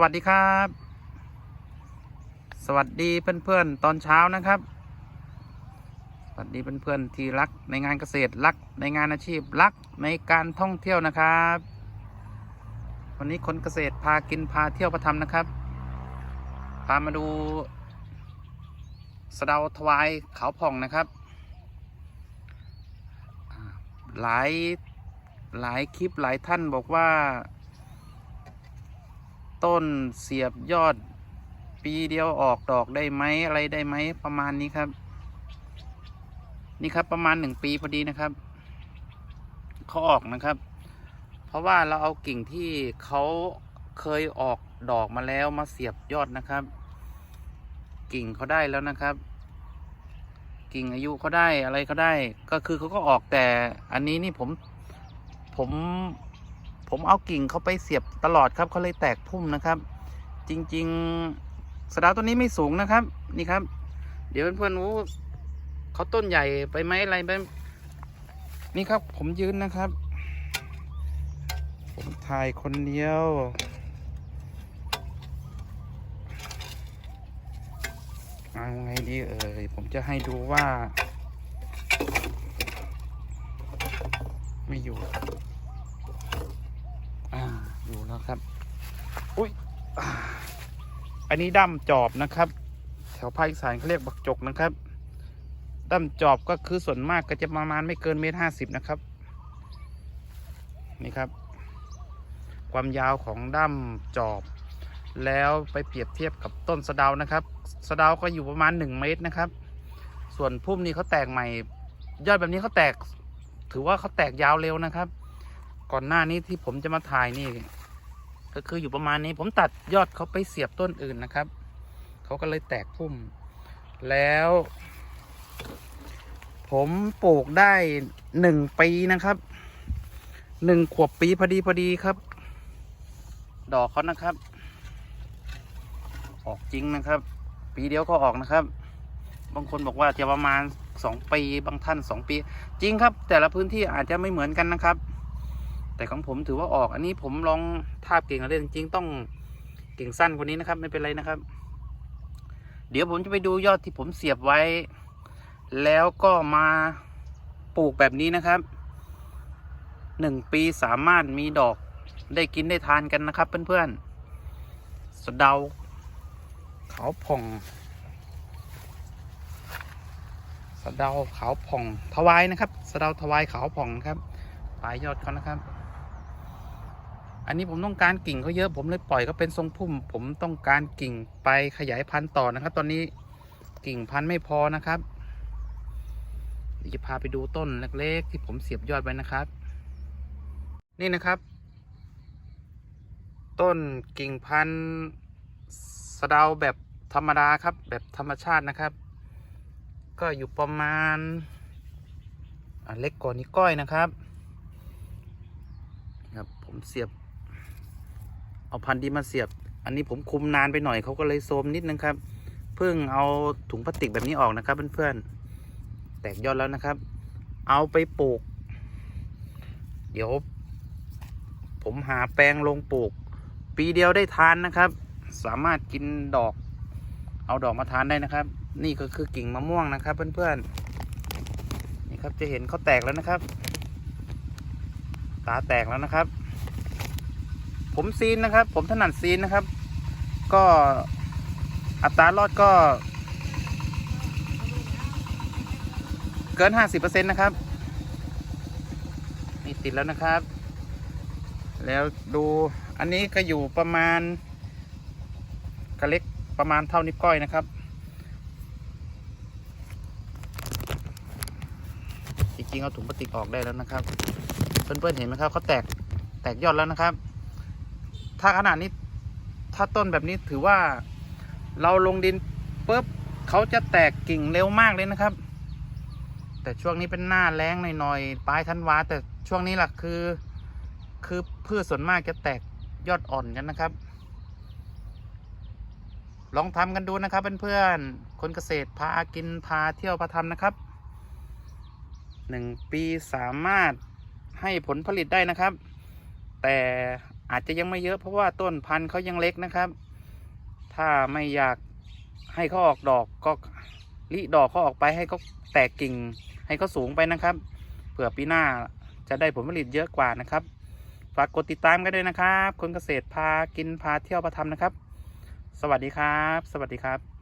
วัสดีครับ สวัสดีเพื่อนๆ ตอนเช้านะครับ สวัสดีเพื่อนๆที่รักในงานเกษตรรักในงานอาชีพรักในการท่องเที่ยวนะครับ วันนี้คนเกษตรพากินพาเที่ยวพาทำนะครับ พามาดูสะเดาถวายเขาผ่องนะครับ หลายหลายคลิปหลายท่านบอกว่า ต้นเสียบยอด ปีเดียวออกดอกได้ไหมอะไรได้ไหมประมาณนี้ครับ นี่ครับประมาณหนึ่งปีพอดีนะครับเขาออกนะครับ เพราะว่าเราเอากิ่งที่เขาเคยออกดอกมาแล้วมาเสียบยอดนะครับ กิ่งเขาได้แล้วนะครับ กิ่งอายุเขาได้อะไรเขาได้ ก็คือเขาก็ออกแต่อันนี้นี่ผมผม ผมเอากิ่งเขาไปเสียบตลอดครับเขาเลยแตกพุ่มนะครับ จริง ๆสะดาวตัวนี้ไม่สูงนะครับ นี่ครับ เดี๋ยวเพื่อนๆรู้เขาต้นใหญ่ไปไหมอะไรไปนี่ครับ ผมยืนนะครับ ผมถ่ายคนเดียวเอาไงดีเอ่ยผมจะให้ดูว่า ไม่อยู่ อยู่แล้วครับอุ้ยอันนี้ดั้มจอบนะครับ แถวภาคอีสานเขาเรียกบักจกนะครับดั้มจอบก็คือส่วนมากก็จะประมาณไม่เกินเมตรห้าสิบนะครับ นี่ครับ ความยาวของดั้มจอบ แล้วไปเปรียบเทียบกับต้นสะเดานะครับ สะเดาก็อยู่ประมาณหนึ่งเมตรนะครับ ส่วนพุ่มนี้เขาแตกใหม่ ยอดแบบนี้เขาแตก ถือว่าเขาแตกยาวเร็วนะครับ ก่อนหน้านี้ที่ผมจะมาถ่ายนี่ ก็คืออยู่ประมาณนี้ ผมตัดยอดเขาไปเสียบต้นอื่นนะครับเขาก็เลยแตกพุ่ม แล้ว ผมปลูกได้หนึ่งปีนะครับหนึ่งขวบปีพอดีพอดีครับ ดอกเขานะครับ ออกจริงนะครับ ปีเดียวก็ออกนะครับ บางคนบอกว่าจะประมาณสองปีบางท่านสองปี จริงครับ แต่ละพื้นที่อาจจะไม่เหมือนกันนะครับ แต่ของผมถือว่าออกอันนี้ผมลองทาบเก่งอะไรจริงๆต้องเก่งสั้นกว่านี้นะครับ ไม่เป็นไรนะครับ เดี๋ยวผมจะไปดูยอดที่ผมเสียบไว้ แล้วก็มาปลูกแบบนี้นะครับหนึ่งปีสามารถมีดอกได้กินได้ทานกันนะครับเพื่อนๆสะเดาขาวผ่องสะเดาขาวผ่องทวายนะครับสะเดาทวายขาวผ่องครับปลายยอดเขานะครับ อันนี้ผมต้องการกิ่งเขาเยอะผมเลยปล่อยเขาเป็นทรงพุ่ม ผมต้องการกิ่งไปขยายพันธุ์ต่อนะครับ ตอนนี้กิ่งพันธุ์ไม่พอนะครับเดี๋ยวจะพาไปดูต้นเล็กๆ ที่ผมเสียบยอดไว้นะครับ นี่นะครับ ต้นกิ่งพันธุ์สะเดาแบบธรรมดาครับ แบบธรรมชาตินะครับ ก็อยู่ประมาณอะเล็กกว่านี้ก้อยนะครับครับผมเสียบ เอาพันธุ์ดีมาเสียบ อันนี้ผมคุมนานไปหน่อยเขาก็เลยโซมนิดนึงครับ เพิ่งเอาถุงพลาสติกแบบนี้ออกนะครับเพื่อนๆ แตกยอดแล้วนะครับ เอาไปปลูก เดี๋ยว ผมหาแปลงลงปลูก ปีเดียวได้ทานนะครับ สามารถกินดอก เอาดอกมาทานได้นะครับ นี่ก็คือกิ่งมะม่วงนะครับ เพื่อนๆ นี่ครับจะเห็นเขาแตกแล้วนะครับ ตาแตกแล้วนะครับ ผมซีนนะครับ ผมถนัดซีนนะครับ ก็อัตรารอดก็ เกินห้าสิบเปอร์เซ็นต์นะครับนี่ติดแล้วนะครับ แล้วดูอันนี้ก็อยู่ประมาณกระเล็กประมาณเท่านิ้วก้อยนะครับ จริงๆ เอาถุงพลาสติกออกได้แล้วนะครับ เพื่อนๆเห็นไหมครับเขาแตกแตกยอดแล้วนะครับ ถ้าขนาดนี้ ถ้าต้นแบบนี้ถือว่าเราลงดินปุ๊บเขาจะแตกกิ่งเร็วมากเลยนะครับ แต่ช่วงนี้เป็นหน้าแรงหน่อยๆปลายธันวาแต่ช่วงนี้หละคือ คือพืชส่วนมากจะแตกยอดอ่อนกันนะครับ ลองทำกันดูนะครับเพื่อนๆคนเกษตรพากินพาเที่ยวพาทำนะครับหนึ่งปีสามารถให้ผลผลิตได้นะครับ แต่ อาจจะยังไม่เยอะเพราะว่าต้นพันธุ์เขายังเล็กนะครับ ถ้าไม่อยากให้เขาออกดอกก็ริดอกเขาออกไปให้เขาแตกกิ่งให้เขาสูงไปนะครับ เผื่อปีหน้าจะได้ผลผลิตเยอะกว่านะครับ ฝากกดติดตามกันด้วยนะครับ คนเกษตรพากินพาเที่ยวพาทำนะครับ สวัสดีครับ สวัสดีครับ